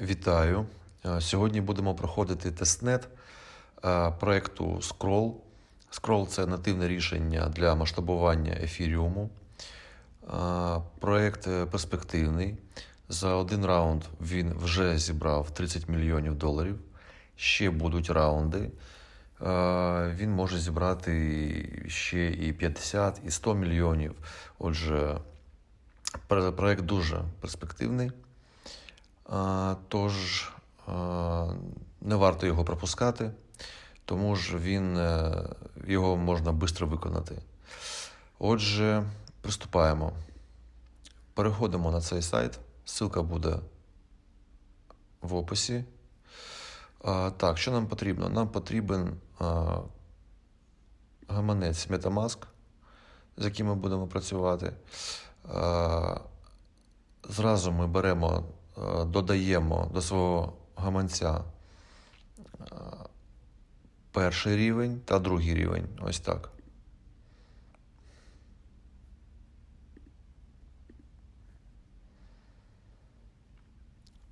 Вітаю. Е, Сьогодні будемо проходити тестнет е, проекту Scroll. Scroll це нативне рішення для масштабування ефіріуму. Е, Проект е, перспективний. За один раунд він вже зібрав 30 мільйонів доларів. Ще будуть раунди. Він може зібрати ще і 50, і 100 мільйонів. Отже, пр- проект дуже перспективний. Тож не варто його пропускати, тому ж він, е, його можна швидко виконати. Отже, приступаємо. Переходимо на цей сайт. Ссылка буде в описі. Так, що нам потрібно? Нам потрібен гаманець Metamask, з яким ми будемо працювати. Зразу ми беремо, додаємо до свого гаманця е, перший рівень та другий рівень. Ось так.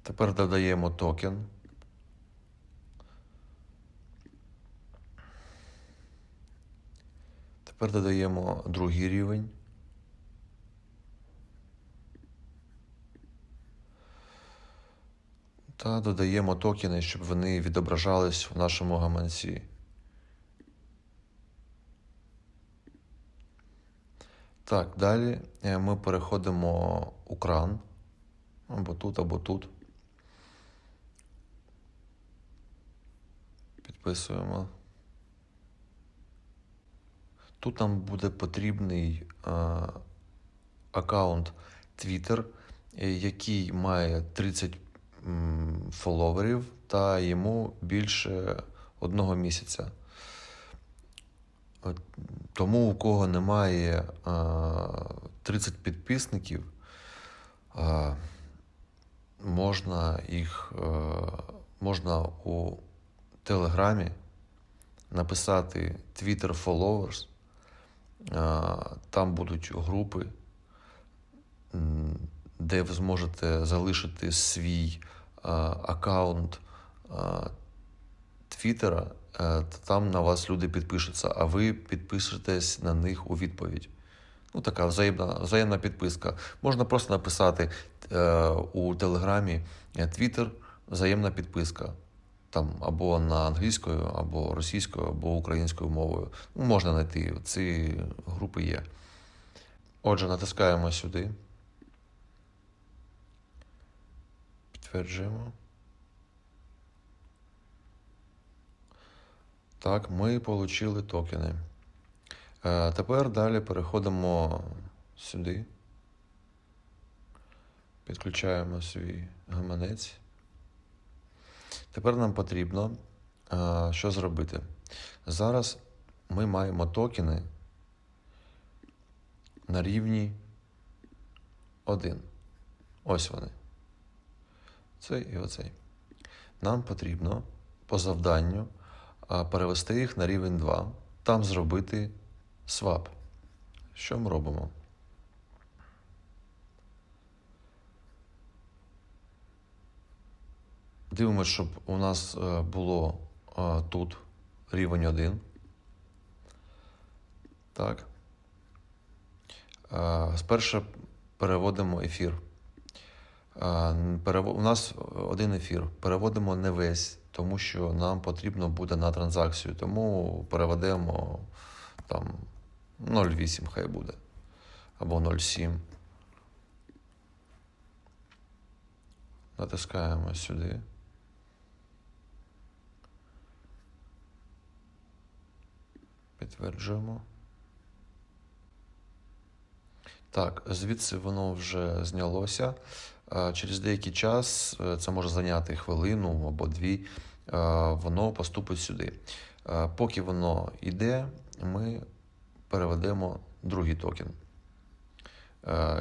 Тепер додаємо токен. Тепер додаємо другий рівень. Та додаємо токени, щоб вони відображались в нашому гаманці. Так, далі е, ми переходимо у кран. Або тут, або тут. Підписуємо. Тут нам буде потрібний е, аккаунт Twitter, е, який має 30 м, фоловерів та йому більше одного місяця. Тому у кого немає 30 підписників, можна їх е, можна у Телеграмі написати Twitter Followers. Там будуть групи, де ви зможете залишити свій аккаунт Твіттера, е, та там на вас люди підпишуться, а ви підпишетесь на них у відповідь. Ну, така взаємна, взаємна підписка. Можна просто написати е, у Телеграмі Твіттер, взаємна підписка. Там або на англійською, або російською, або українською мовою. Ну, можна знайти. Ці групи є. Отже, натискаємо сюди. Підтверджуємо. Так, ми отримали токени. Е, тепер далі переходимо сюди. Підключаємо свій гаманець. Тепер нам потрібно е, що зробити. Зараз ми маємо токени на рівні 1. Ось вони. Цей і оцей. Нам потрібно по завданню перевести їх на рівень 2, там зробити свап. Що ми робимо? Дивимося, щоб у нас е, було е, тут рівень 1. Так. Е, Спершу переводимо ефір. У нас один ефір. Переводимо не весь, тому що нам потрібно буде на транзакцію. Тому переведемо там 0,8 хай буде. Або 0,7. Натискаємо сюди. Підтверджуємо. Так, звідси воно вже знялося. Е, Через деякий час, е, це може зайняти хвилину або дві, е, воно поступить сюди. Поки воно йде, ми переведемо другий токен.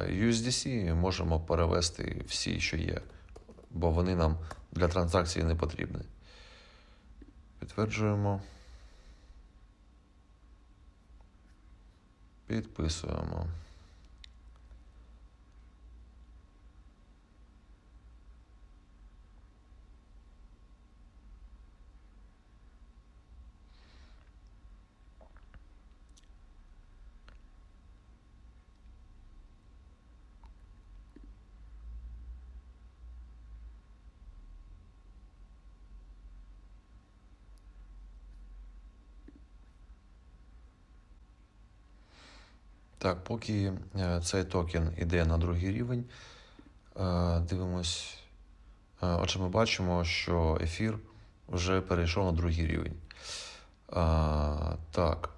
USDC можемо перевести всі, що є, бо вони нам для транзакції не потрібні. Підтверджуємо. Підписуємо. Так, поки е, цей токен іде на другий рівень, е, дивимось. Е, Отже, ми бачимо, що ефір вже перейшов на другий рівень. Так.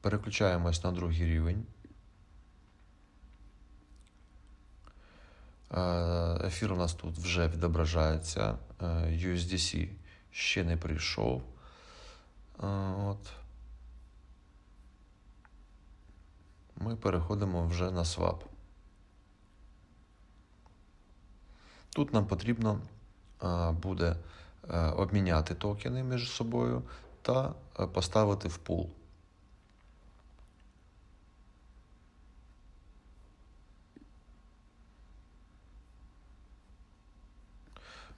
Переключаємось на другий рівень. Ефір у нас тут вже відображається. Е, USDC ще не прийшов. Е, От. Ми переходимо вже на swap. Тут нам потрібно е, буде е, обміняти токени між собою та е, поставити в пул.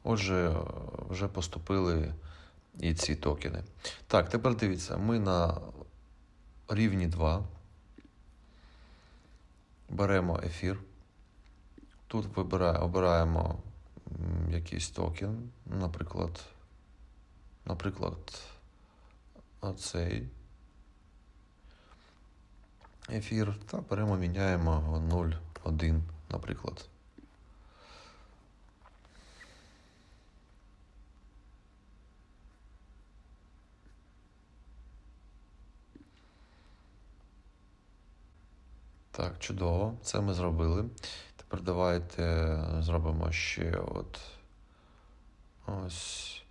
Отже, е, вже поступили і ці токени. Так, тепер дивіться, ми на рівні 2 беремо ефір. Тут обираємо якийсь токен, наприклад, наприклад, оцей ефір, та беремо, міняємо 0,1, наприклад. Так, чудово, це ми зробили. Тепер давайте зробимо ще от ось,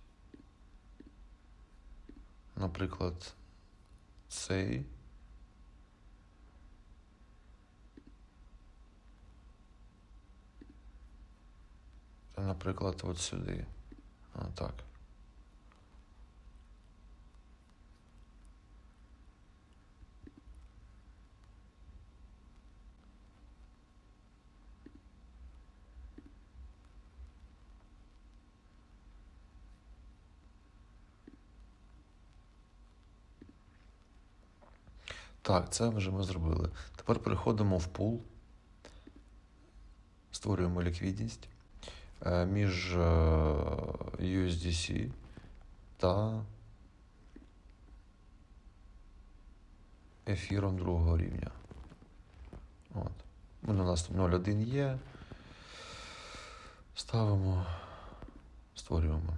наприклад, цей. Наприклад, от сюди. А, так. Так, це вже ми зробили. Тепер переходимо в пул, створюємо ліквідність е, між е, USDC та ефіром другого рівня. От. У нас 0,1 є. Ставимо, створюємо.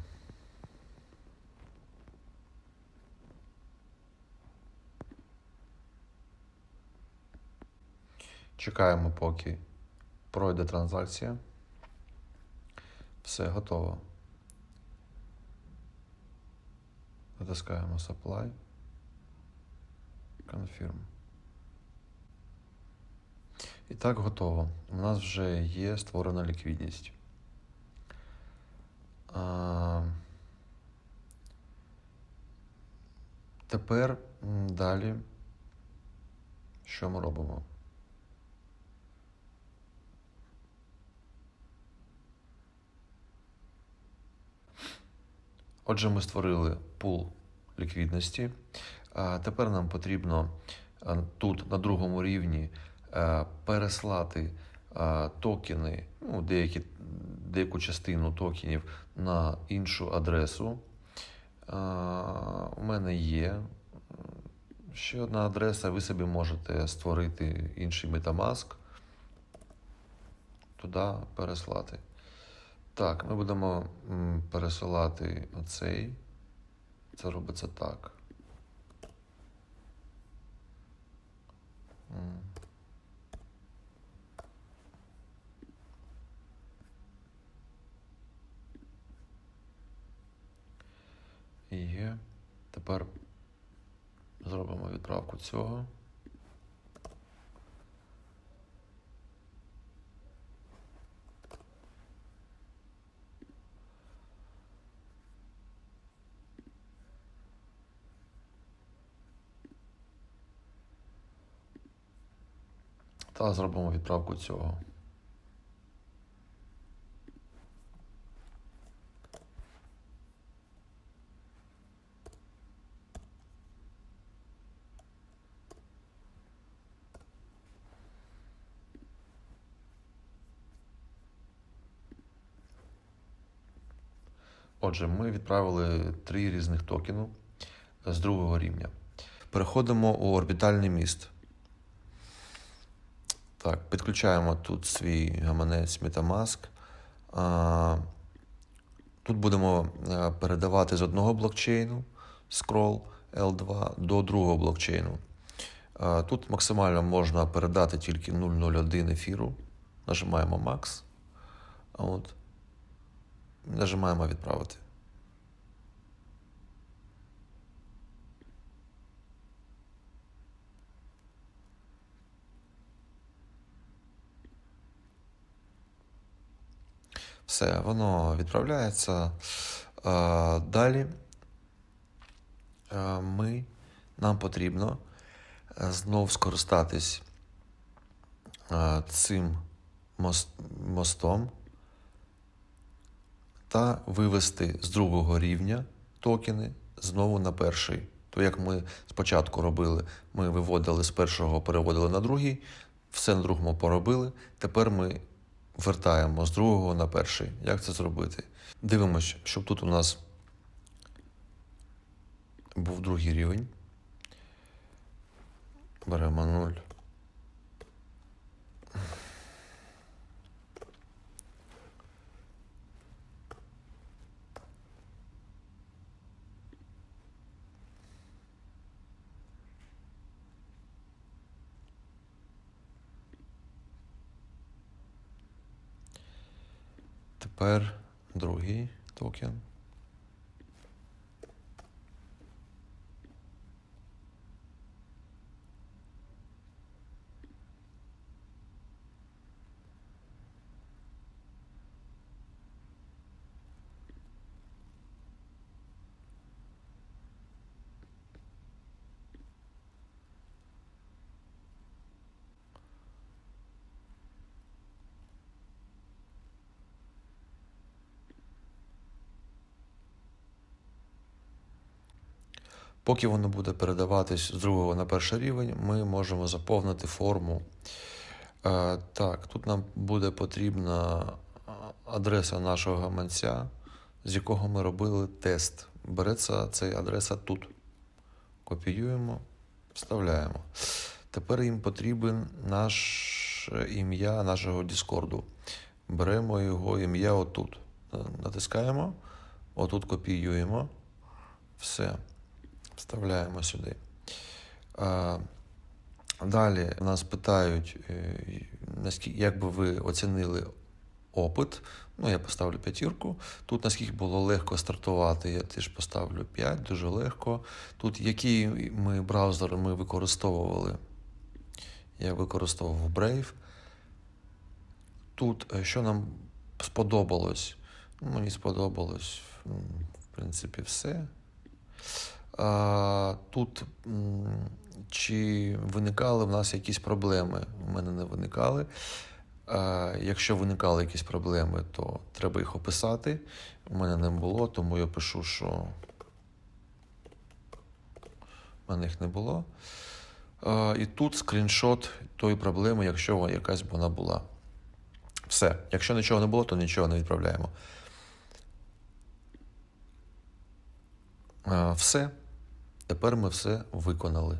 Чекаємо, поки пройде транзакція. Все готово. Натискаємо Supply. Confirm. І так готово. У нас вже є створена ліквідність. Тепер далі. Що ми робимо? Отже, ми створили пул ліквідності. Тепер нам потрібно тут на другому рівні переслати токени, ну, деякі, деяку частину токенів на іншу адресу. У мене є ще одна адреса, ви собі можете створити інший Metamask, туди переслати. Так, ми будемо пересилати оцей. Це робиться так. Є. Тепер зробимо відправку цього. Та зробимо відправку цього. Отже, ми відправили три різних токену з другого рівня. Переходимо у орбітальний міст. Так, підключаємо тут свій гаманець Metamask. Тут будемо е, передавати з одного блокчейну Scroll L2 до другого блокчейну. Тут максимально можна передати тільки 001 ефіру. Нажимаємо Max. От. Нажимаємо відправити. Все, воно відправляється. Е, Далі е, ми, нам потрібно е, знов скористатись цим мос- мостом та вивести з другого рівня токени знову на перший. То як ми спочатку робили, ми виводили з першого, переводили на другий, все на другому поробили. Тепер ми вертаємо з другого на перший. Як це зробити? Дивимось, щоб тут у нас був другий рівень. Беремо 0. Тепер другий токен. Поки воно буде передаватись з другого на перший рівень, ми можемо заповнити форму. Е, так, тут нам буде потрібна адреса нашого гаманця, з якого ми робили тест. Береться ця адреса тут. Копіюємо, вставляємо. Тепер їм потрібен наш ім'я нашого Діскорду. Беремо його ім'я отут. Е, Натискаємо, отут копіюємо. Все. Вставляємо сюди. Далі нас питають, е, як би ви оцінили опит. Ну, я поставлю п'ятірку. Тут наскільки було легко стартувати, я теж поставлю 5, дуже легко. Тут які ми браузери ми використовували. Я використовував Brave. Тут, е, що нам сподобалось? Мені сподобалось, в принципі, все. Тут чи виникали в нас якісь проблеми? У мене не виникали. Якщо виникали якісь проблеми, то треба їх описати. У мене не було, тому я пишу, що в мене їх не було. І тут скріншот тої проблеми, якщо якась вона була. Все. Якщо нічого не було, то нічого не відправляємо. Все. Тепер ми все виконали.